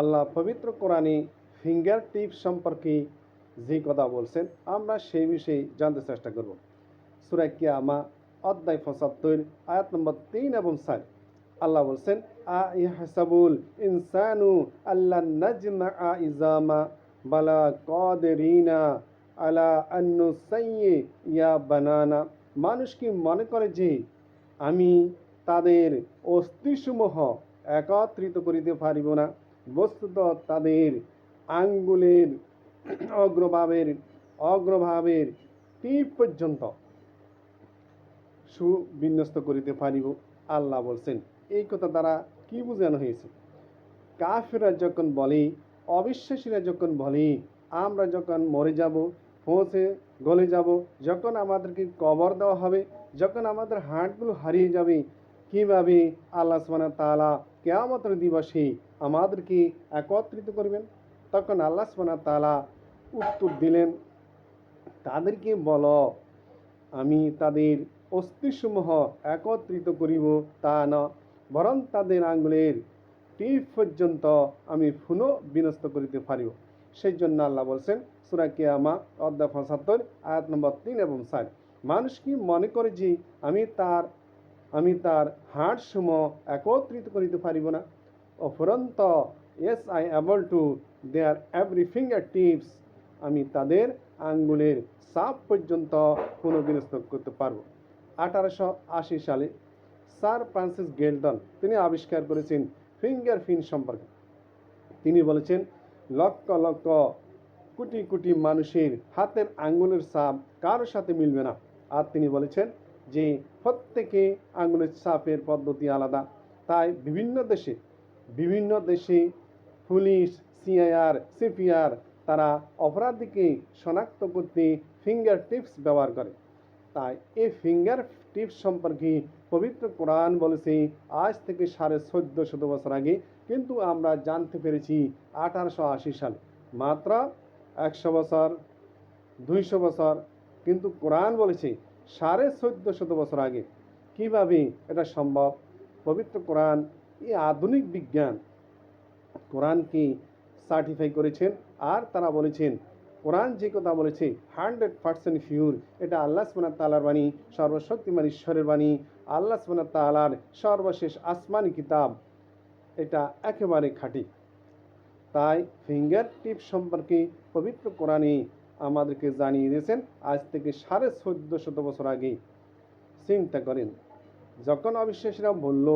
আল্লাহ পবিত্র কোরআনে ফিঙ্গার টিপ সম্পর্কে যে কথা বলছেন, আমরা সেই বিষয়ে জানতে চেষ্টা করব। সুরা কিয়ামা, অধ্যায় পঁচাত্তর, আয়াত নম্বর তিন এবং চার। আল্লাহ বলছেন, আ ইহাসাবুল ইনসানু আল্লাহ নাজমা আ ইজামা বালা কদেরিনা আলা আন্নু সাইয়ে ইয়া বানানা। মানুষ কি মনে করে যে আমি তাদের অস্থিসমূহ একত্রিত করিতে পারিব না? বস্তুত তাদের আঙ্গুলের অগ্রভাবের অগ্রভাবের টিপ পর্যন্ত সুবিন্যস্ত করিতে পারিব, আল্লাহ বলছেন। এই কথা দ্বারা কি বোঝানো হয়েছে? কাফেরা যখন বলে, অবিশ্বাসীরা যখন বলে, আমরা যখন মরে যাব পৌঁছে গলে যাব, যখন আমাদেরকে কবর দেওয়া হবে, যখন আমাদের হাটগুলো হারিয়ে যাবে, কীভাবে আল্লাহ সুবহান তাআলা কেয়ামতের দিবসে আমাদেরকে একত্রিত করবেন। তখন আল্লাহ সোনা তালা উত্তর দিলেন, তাদেরকে বলো, আমি তাদের অস্থিসমূহ একত্রিত করিব তা না, বরং তাদের আঙ্গুলের টিপ পর্যন্ত আমি পুনঃ বিনষ্ট করিতে পারিব। সেই জন্য আল্লাহ বলছেন, সুরা কিয়ামা অধ্যায় পঁচাত্তর, আয়াত নম্বর তিন এবং চার, মানুষ কি মনে করে যে আমি তার আমি তার হাড় সমূহ একত্রিত করিতে পারিব না। অফুরন্ত as I able to their every finger tips আমি তাদের আঙ্গুলের সাপ পর্যন্ত পুনর্বিন্যস্ত করতে পারব। আঠারোশো আশি সালে স্যার ফ্রান্সিস গেলটন, তিনি আবিষ্কার করেছেন ফিঙ্গার ফিন সম্পর্কে। তিনি বলেছেন, লক্ষ লক্ষ কোটি কোটি মানুষের হাতের আঙ্গুলের সাপ কারোর সাথে মিলবে না। আর তিনি বলেছেন যে প্রত্যেকে আঙুলের ছাপের পদ্ধতি আলাদা। তাই বিভিন্ন দেশে বিভিন্ন দেশে পুলিশ, সিআইআর, সিপিআর তারা অপরাধীকে শনাক্ত করতে ফিঙ্গার টিপস ব্যবহার করে। তাই এই ফিঙ্গার টিপস সম্পর্কে পবিত্র কোরআন বলেছে, আজ থেকে সাড়ে চোদ্দ শত বছর আগে। কিন্তু আমরা জানতে পেরেছি আঠারোশো আশি সালে। মাত্র একশো বছর, দুইশো বছর। কিন্তু কোরআন বলেছে সাড়ে চোদ্দ শত বছর আগে কীভাবে এটা সম্ভব? পবিত্র কোরআন এই আধুনিক বিজ্ঞান। কোরআনকে সার্টিফাই করেছেন? আর তারা বলেছেন, কোরআন যে কথা বলেছে, হান্ড্রেড পার্সেন্ট ফিউর এটা আল্লাহ সুবনা তালার বাণী, সর্বশক্তিমান ঈশ্বরের বাণী, আল্লাহ সুবনা তালার সর্বশেষ আসমানি কিতাব, এটা একেবারে খাঁটি। তাই ফিঙ্গার টিপ সম্পর্কে পবিত্র কোরআনে আমাদেরকে জানিয়ে দিয়েছেন, আজ থেকে সাড়ে চোদ্দ শত বছর আগে চিন্তা করেন, যখন অবিশ্বাসীরা বলল,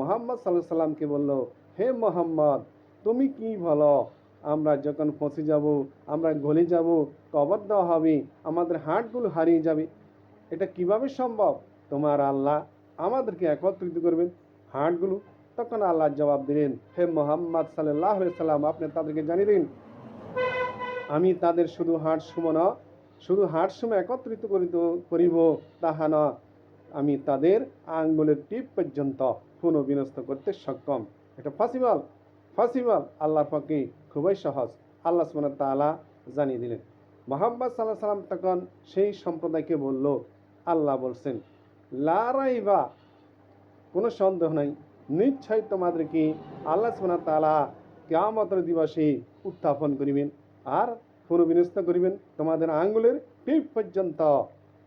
মোহাম্মদ সাল্লাহ সাল্লামকে বলল, হে মোহাম্মদ, তুমি কি বলো? আমরা যখন পৌঁছে যাব, আমরা গলে যাব, কবর দেওয়া হবে, আমাদের হাটগুলো হারিয়ে যাবে। এটা কীভাবে সম্ভব? তোমার আল্লাহ আমাদেরকে একত্রিত করবেন হাটগুলো। তখন আল্লাহ জবাব দিলেন, হে মোহাম্মদ সাল্লাহ সাল্লাম, আপনি তাদেরকে জানিয়ে দিন আমি তাদের শুধু হাট সুমন শুধু হাট সময় একত্রিত করিত করিব, তাহা না, আমি তাদের আঙ্গুলের টিপ পর্যন্ত পুনঃবিনষ্ট করতে সক্ষম। এটা পসিবল পসিবল আল্লাহর পক্ষে খুবই সহজ। আল্লাহ ওয়া তাআলা জানিয়ে দিলেন। মোহাম্মদ সাল্লাহ সাল্লাম তখন সেই সম্প্রদায়কে বলল, আল্লাহ বলছেন লারাইবা কোনো সন্দেহ নাই। নিশ্চয় তোমাদেরকে আল্লাহ সুবহানাহু তালা তাআলা দিবসে উত্থাপন করিবেন। আর পুনর্বিনস্ত করিবেন তোমাদের আঙ্গুলের টিপ পর্যন্ত।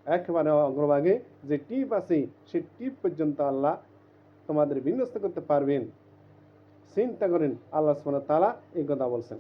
একেবারে অগ্রভাগে যে টিপ আছে সেই টিপ পর্যন্ত আল্লাহ তোমাদের বিনস্ত করতে পারবেন। চিন্তা করেন, আল্লাহ সুবহানাহু তালা এই কথা বলছেন।